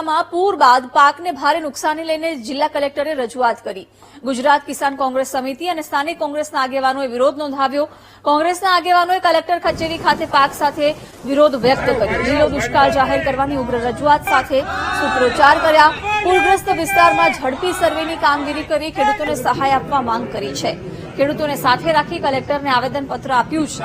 જિલ્લામાં પૂર બાદ પાકને ભારે નુકસાની લઈને જિલ્લા કલેક્ટરે રજૂઆત કરી. ગુજરાત કિસાન કોંગ્રેસ સમિતિ અને સ્થાનિક કોંગ્રેસના આગેવાનોએ વિરોધ નોંધાવ્યો. કોંગ્રેસના આગેવાનોએ કલેક્ટર કચેરી ખાતે પાક સાથે વિરોધ વ્યક્ત કર્યો. જિલ્લો દુષ્કાળ જાહેર કરવાની ઉગ્ર રજૂઆત સાથે સૂત્રોચ્ચાર કર્યા. પૂરગ્રસ્ત વિસ્તારમાં ઝડપી સર્વેની કામગીરી કરી ખેડૂતોને સહાય આપવા માંગ કરી છે. ખેડૂતોને સાથે રાખી કલેક્ટરને આવેદનપત્ર આપ્યું છે.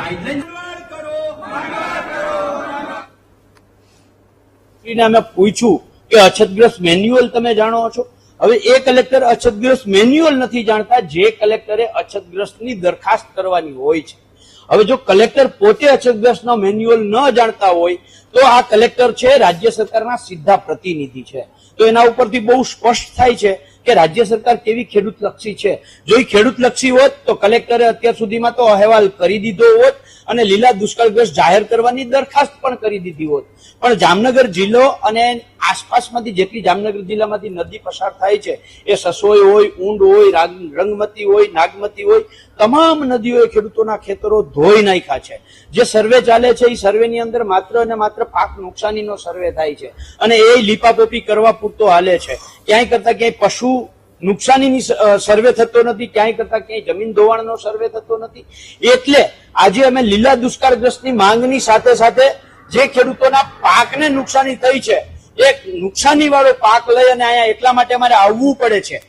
અમે પૂછ્યું કે અછતગ્રસ્ત મેન્યુઅલ તમે જાણો છો? હવે એ કલેક્ટર અછતગ્રસ્ત મેન્યુઅલ નથી જાણતા, જે કલેક્ટરે અછતગ્રસ્તની દરખાસ્ત કરવાની હોય છે. હવે જો કલેક્ટર પોતે અછતગ્રસ્તનો મેન્યુઅલ ન જાણતા હોય, તો આ કલેક્ટર છે રાજ્ય સરકારના સીધા પ્રતિનિધિ છે. તો એના ઉપરથી બહુ સ્પષ્ટ થાય છે કે રાજ્ય સરકાર કેવી ખેડૂત લક્ષી છે. જો એ ખેડૂત લક્ષી હોત, તો કલેક્ટરે અત્યાર સુધીમાં તો અહેવાલ કરી દીધો હોત અને લીલા દુષ્કાળગ્રસ્ત જાહેર કરવાની દરખાસ્ત પણ કરી દીધી હોત. પણ જામનગર જિલ્લો અને આસપાસમાંથી જેટલી જામનગર જિલ્લામાંથી નદી પસાર થાય છે, એ સસોઈ હોય, ઊંડ હોય, રાગ- રંગમતી હોય, નાગમતી હોય, તમામ નદીઓએ ખેડૂતોના ખેતરો ધોઈ નાખ્યા છે. જે સર્વે ચાલે છે એ સર્વેની અંદર માત્ર અને માત્ર પાક નુકસાનીનો સર્વે થાય છે. અને એ લીપાપોપી કરવા પૂરતો હાલે છે. ક્યાંય કરતા ક્યાંય પશુ નુકસાનીની સર્વે થતો નથી, ક્યાંય કરતા ક્યાંય જમીન ધોવાણનો સર્વે થતો નથી. એટલે આજે અમે લીલા દુષ્કાળગ્રસ્તની માંગની સાથે સાથે જે ખેડૂતોના પાકને નુકસાની થઈ છે એક નુકસાની વાળો પાક લઈ અને અહીંયા એટલા માટે અમારે આવવું પડે છે.